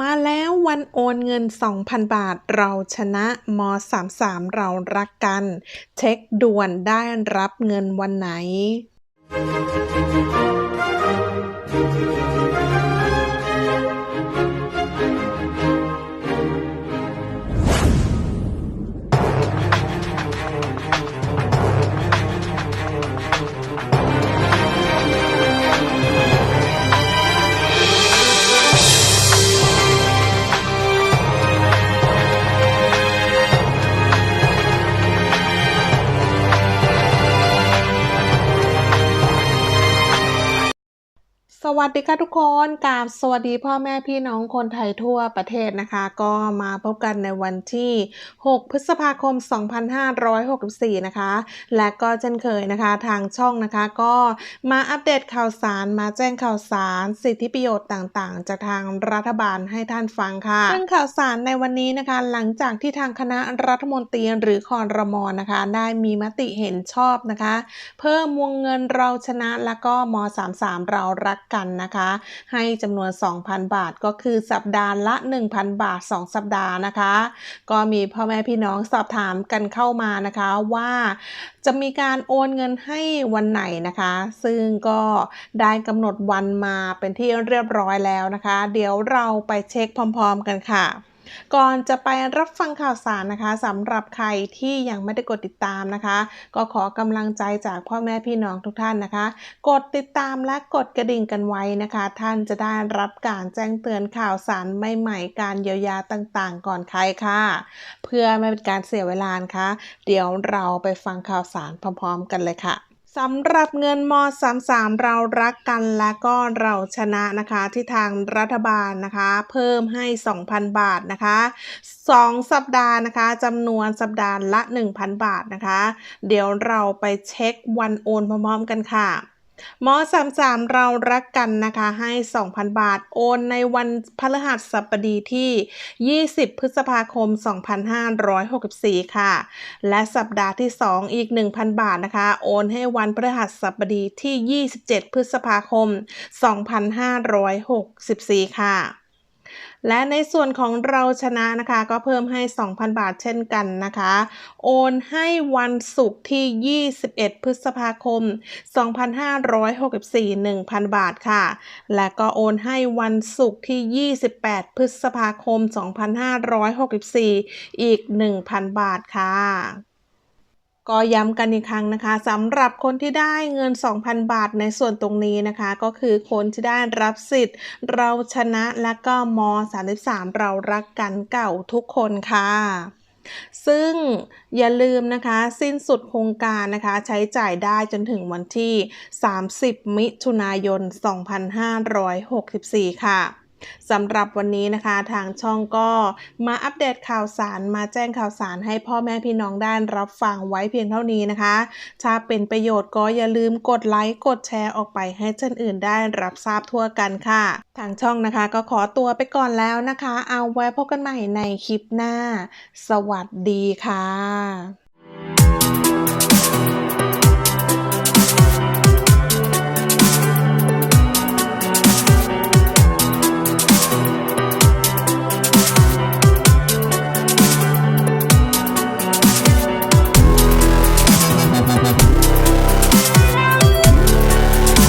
มาแล้ววันโอนเงิน 2,000 บาท เราชนะม 33 เรารักกัน เช็คด่วนได้รับเงินวันไหน วัสดีค่ะทุกคนกราบสวัสดีพ่อแม่พี่น้องคนไทยทั่วประเทศนะคะ ก็มาพบกันในวันที่ 6 พฤษภาคม 2564 นะคะ และก็เช่นเคยนะคะทางช่องนะคะก็มาอัปเดตข่าวสารมาแจ้งข่าวสารสิทธิประโยชน์ต่างๆ จากทางรัฐบาลให้ท่านฟังค่ะ ซึ่งข่าวสารในวันนี้นะคะ หลังจากที่ทางคณะรัฐมนตรีหรือคอรมอนะคะ ได้มีมติเห็นชอบนะคะ เพิ่มวงเงินเราชนะแล้วก็ม 33 เรารักกันนะคะ ให้จำนวน 2,000 บาทก็คือสัปดาห์ละ 1,000 บาท 2 สัปดาห์นะคะ ก็มีพ่อแม่พี่น้องสอบถามกันเข้ามานะคะว่าจะมีการโอนเงินให้วันไหนนะคะ ซึ่งก็ได้กำหนดวันมาเป็นที่เรียบร้อยแล้วนะคะ เดี๋ยวเราไปเช็คพร้อม ๆ กันค่ะ ก่อนจะไปรับฟังข่าวสารนะคะสำหรับใครที่ยังไม่ได้กดติดตามนะคะ ก็ขอกำลังใจจากพ่อแม่พี่น้องทุกท่านนะคะ กดติดตามและกดกระดิ่งกันไว้นะคะ ท่านจะได้รับการแจ้งเตือนข่าวสารใหม่ๆ การเยียวยาต่างๆ ก่อนใครค่ะ เพื่อไม่เป็นการเสียเวลานะคะเดี๋ยวเราไปฟังข่าวสารพร้อม ๆ กันเลยค่ะ สำหรับเงินม 33 เรารักกันและก็เราชนะนะคะที่ทางรัฐบาลนะคะ เพิ่มให้ 2,000 บาทนะคะ 2 สัปดาห์นะคะจำนวนสัปดาห์ละ 1,000 บาทนะคะ เดี๋ยวเราไปเช็ควันโอนพร้อมๆกันค่ะ หมอสามสามเรารักกันนะคะให้ 2,000 บาทโอนในวันพฤหัสบดีที่ 20 พฤษภาคม 2564 ค่ะ และสัปดาห์ที่ 2 อีก 1,000 บาทนะคะ โอนให้วันพฤหัสบดีที่ 27 พฤษภาคม 2564 ค่ะ และในส่วนของเราชนะนะคะก็เพิ่มให้ 2,000 บาทเช่นกันนะคะ โอนให้วันศุกร์ที่ 21 พฤษภาคม 2564 1,000 บาทค่ะ และก็โอนให้วันศุกร์ที่ 28 พฤษภาคม 2564 อีก 1,000 บาทค่ะ ก็ย้ำกันอีกครั้งนะคะสำหรับคนที่ได้เงิน 2,000 บาทในส่วนตรงนี้นะคะ ก็คือคนที่ได้รับสิทธิ์ เราชนะและก็ม 33 เรารักกันเก่าทุกคนค่ะซึ่งอย่าลืมนะคะ สิ้นสุดโครงการนะคะ ใช้จ่ายได้จนถึงวันที่ 30 มิถุนายน 2564 ค่ะ สำหรับวันนี้นะคะทางช่องก็มาอัปเดตข่าวสารมาแจ้งข่าวสารให้พ่อแม่พี่น้องได้รับฟังไว้เพียงเท่านี้นะคะ ถ้าเป็นประโยชน์ก็อย่าลืมกดไลค์กดแชร์ออกไปให้ท่านอื่นได้รับทราบทั่วกันค่ะ ทางช่องนะคะก็ขอตัวไปก่อนแล้วนะคะ เอาไว้พบกันใหม่ในคลิปหน้า สวัสดีค่ะ